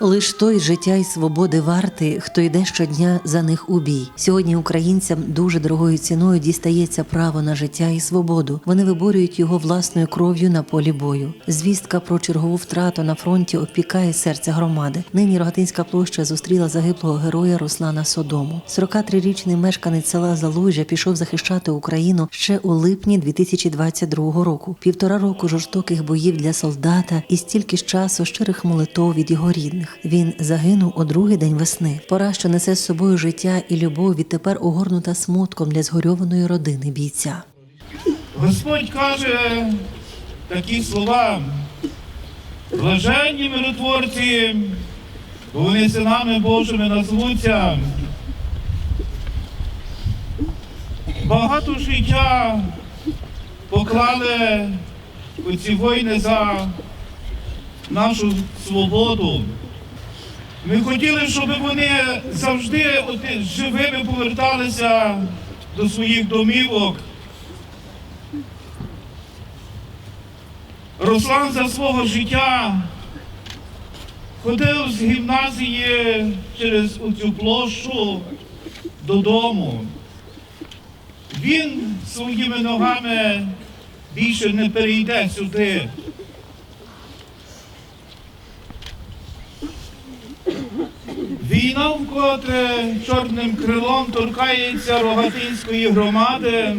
Лиш той життя і свободи вартий, хто йде щодня за них у бій. Сьогодні українцям дуже дорогою ціною дістається право на життя і свободу. Вони виборюють його власною кров'ю на полі бою. Звістка про чергову втрату на фронті обпікає серце громади. Нині Рогатинська площа зустріла загиблого героя Руслана Содому. 43-річний мешканець села Залужжя пішов захищати Україну ще у липні 2022 року. Півтора року жорстоких боїв для солдата і стільки ж часу щирих молитов від його рідних. Він загинув у другий день весни. Пора, що несе з собою життя і любов, відтепер огорнута смутком для згорьованої родини бійця. Господь каже такі слова. Блаженні миротворці, бо вони синами Божими назвуться. Багато життя поклали ці війни за нашу свободу. Ми хотіли, щоб вони завжди живими поверталися до своїх домівок. Руслан за свого життя ходив з гімназії через цю площу додому. Він своїми ногами більше не перейде сюди. Війна вкотре чорним крилом торкається Рогатинської громади,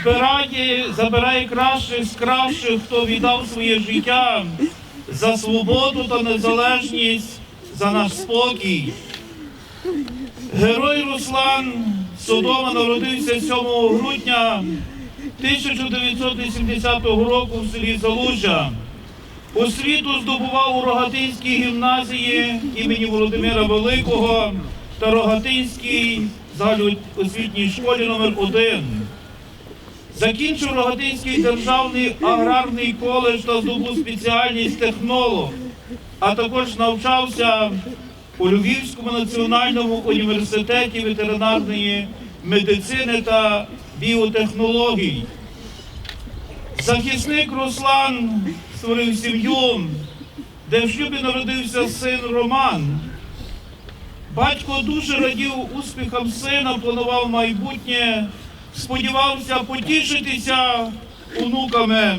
збирає, забирає кращих з кращих, хто віддав своє життя за свободу та незалежність, за наш спокій. Герой Руслан Содома народився 7 грудня 1980 року в селі Залужжя. Освіту здобував у Рогатинській гімназії імені Володимира Великого та Рогатинській загальноосвітній школі номер 1 Закінчив Рогатинський державний аграрний коледж та здобув спеціальність технолог, а також навчався у Львівському національному університеті ветеринарної медицини та біотехнологій. Захисник Руслан створив сім'ю, де в шлюбі народився син Роман. Батько дуже радів успіхам сина, планував майбутнє, сподівався потішитися онуками.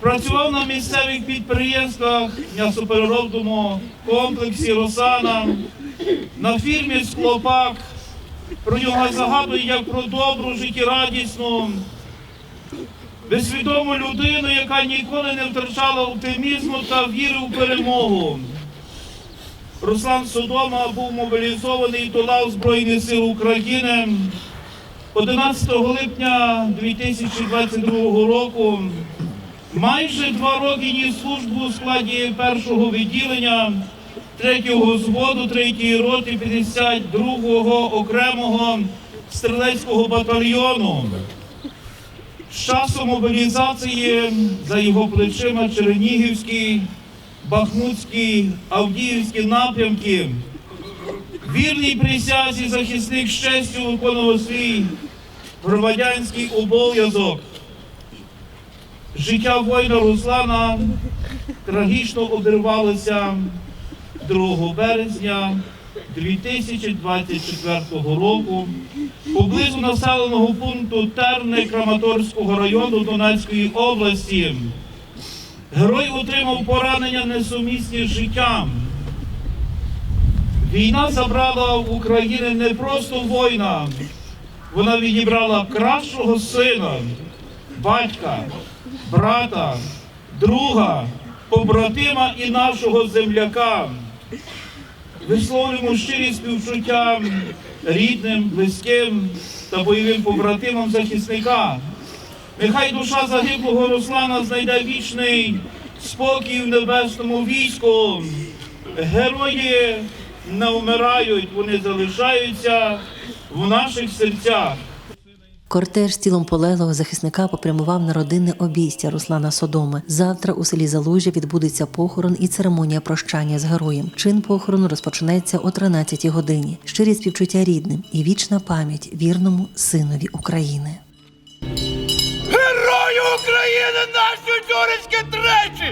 Працював на місцевих підприємствах м'ясопереробному комплексі Росана, на фірмі Склопак. Про нього загадує як про добру, життєрадісну, безсвідому людину, яка ніколи не втрачала оптимізму та віри у перемогу. Руслан Содома був мобілізований до лав Збройних сил України 11 липня 2022 року. Майже два роки ніс службу у складі першого відділення 3-го взводу 3-ї роти 52-го окремого стрілецького батальйону. З часу мобілізації за його плечима Чернігівський, Бахмутський, Авдіївський напрямки. Вірний присязі захисник з честю виконував свій громадянський обов'язок. Життя воїна Руслана трагічно обірвалося 2 березня 2024 року поблизу населеного пункту Терни Краматорського району Донецької області. Герой отримав поранення несумісні з життям. Війна забрала в України не просто воїна, вона відібрала кращого сина, батька, брата, друга, побратима і нашого земляка. Висловлюємо щирі співчуття рідним, близьким та бойовим побратимам захисника. Нехай душа загиблого Руслана знайде вічний спокій в небесному війську. Герої не вмирають, вони залишаються в наших серцях. Кортеж з тілом полеглого захисника попрямував на родинне обійстя Руслана Содоми. Завтра у селі Залужжя відбудеться похорон і церемонія прощання з героєм. Чин похорону розпочнеться о 13 годині. Щирі співчуття рідним і вічна пам'ять вірному синові України. Герою України нашої тюринське тричі!